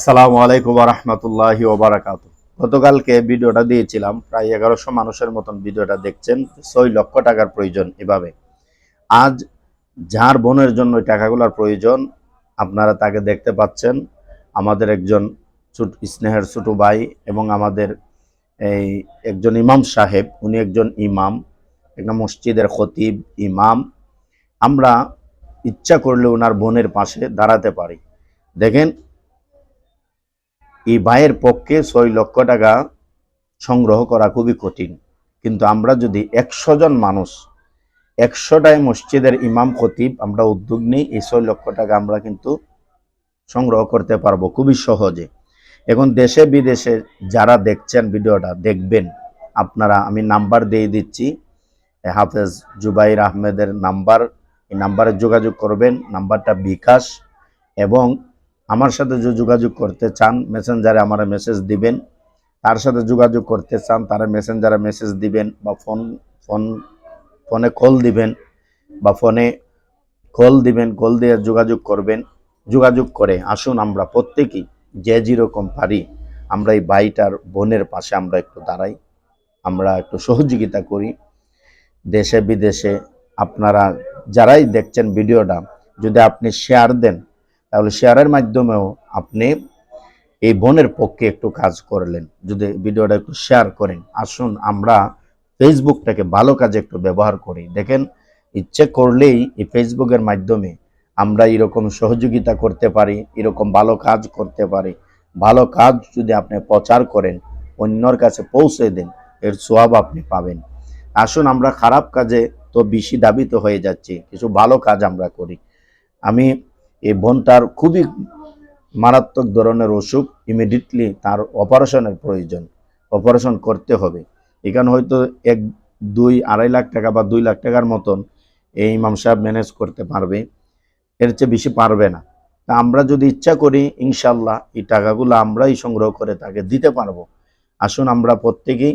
আসসালামু আলাইকুম রহমতুল্লাহি ওবারাকাত গতকালকে ভিডিওটা দিয়েছিলাম, প্রায় এগারোশো মানুষের মতন ভিডিওটা দেখছেন, ছয় লক্ষ টাকার প্রয়োজন এভাবে। আজ যার বোনের জন্য টাকাগুলোর প্রয়োজন, আপনারা তাকে দেখতে পাচ্ছেন। আমাদের একজন ছোট, স্নেহের ছোট ভাই এবং আমাদের এই একজন ইমাম সাহেব, উনি একজন ইমাম একটা মসজিদের খতিব, ইমাম। আমরা ইচ্ছা করলে ওনার বোনের পাশে দাঁড়াতে পারি। দেখেন এই ভাইয়ের পক্ষে ছয় লক্ষ টাকা সংগ্রহ করা খুবই কঠিন। কিন্তু আমরা যদি একশো জন মানুষ একশোটায় মসজিদের ইমাম খতিব, আমরা উদ্যোগ নিই, এই ছয় লক্ষ টাকা আমরা কিন্তু সংগ্রহ করতে পারব খুবই সহজে। এখন দেশে বিদেশে যারা দেখছেন ভিডিওটা, দেখবেন। আপনারা, আমি নাম্বার দিয়ে দিচ্ছি। হাফেজ জুবাইর আহমেদের নাম্বার, এই নাম্বারে যোগাযোগ করবেন। নাম্বারটা বিকাশ এবং আমার সাথে যে যোগাযোগ করতে চান মেসেঞ্জারে আমার মেসেজ দিবেন। তার সাথে যোগাযোগ করতে চান, তারা মেসেঞ্জারে মেসেজ দিবেন বা ফোন ফোন ফোনে কল দিবেন বা ফোনে কল দিবেন কল দিয়ে যোগাযোগ করবেন। যোগাযোগ করে আসুন আমরা প্রত্যেকেই যে যেরকম পারি, আমরা এই ভাইটার বোনের পাশে আমরা একটু দাঁড়াই, আমরা একটু সহযোগিতা করি। দেশে বিদেশে আপনারা যারাই দেখছেন ভিডিওটা, যদি আপনি শেয়ার দেন তাহলে শেয়ারের মাধ্যমেও আপনি এই বোনের পক্ষে একটু কাজ করলেন। যদি ভিডিওটা একটু শেয়ার করেন। আসুন, আমরা ফেসবুকটাকে ভালো কাজে একটু ব্যবহার করি। দেখেন, ইচ্ছে করলেই এই ফেসবুকের মাধ্যমে আমরা এরকম সহযোগিতা করতে পারি, এরকম ভালো কাজ করতে পারি। ভালো কাজ যদি আপনি প্রচার করেন, অন্যর কাছে পৌঁছে দেন, এর সোয়াব আপনি পাবেন। আসুন, আমরা খারাপ কাজে তো বেশি দাবিত হয়ে যাচ্ছি। কিছু ভালো কাজ আমরা করি। আমি এই বোনটার খুবই মারাত্মক ধরনের অসুখ ইমিডিয়েটলি তার অপারেশনের প্রয়োজন। অপারেশন করতে হবে। এখানে হয়তো এক, দুই, আড়াই লাখ টাকা বা দুই লাখ টাকার মতন এই ইমাম সাহেব ম্যানেজ করতে পারবে। এর চেয়ে বেশি পারবে না। তা আমরা যদি ইচ্ছা করি ইনশাল্লাহ এই টাকাগুলো আমরাই সংগ্রহ করে তাকে দিতে পারব। আসুন আমরা প্রত্যেকেই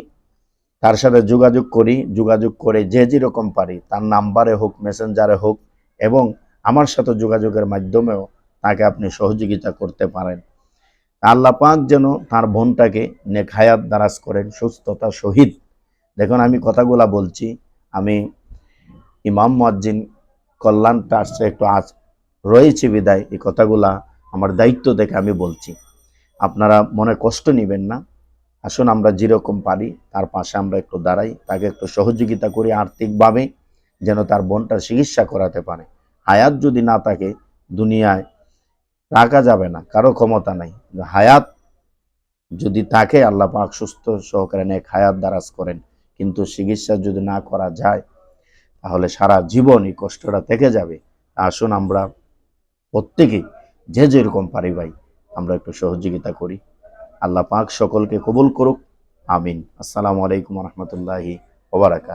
তার সাথে যোগাযোগ করি। যোগাযোগ করে যে যেরকম পারি, তার নাম্বারে হোক মেসেঞ্জারে হোক, এবং আমার সাথে যোগাযোগের মাধ্যমেও তাকে আপনি সহযোগিতা করতে পারেন। আল্লাহ পাক যেন তার বোনটাকে নেক হায়াত দারাজ করেন সুস্থতা সহিত। দেখুন, আমি কথাগুলা বলছি, আমি ইমাম মুয়াজ্জিন কল্যাণ ট্রাস্টে একটু আজ রয়েছি বিদায়, এই কথাগুলা আমার দায়িত্ব দেখে আমি বলছি। আপনারা মনে কষ্ট নেবেন না। আসুন, আমরা যেরকম পারি, তার পাশে আমরা একটু দাঁড়াই, তাকে একটু সহযোগিতা করি আর্থিকভাবে, যেন তার বোনটার চিকিৎসা করাতে পারে। হায়াত যদি না থাকে, দুনিয়ায় রাখা যাবে না, কারও ক্ষমতা নাই। হায়াত যদি থাকে, আল্লাহ পাক সুস্থ সহকারে নেক হায়াত দারাজ করেন। কিন্তু চিকিৎসা যদি না করা যায়, তাহলে সারা জীবন এই কষ্টটা থেকে যাবে। আসুন আমরা প্রত্যেকেই, যে যেরকম পারি ভাই, আমরা একটু সহযোগিতা করি। আল্লাহ পাক সকলকে কবুল করুক। আমিন। আসসালামু আলাইকুম রহমতুল্লাহি ওবরাকাত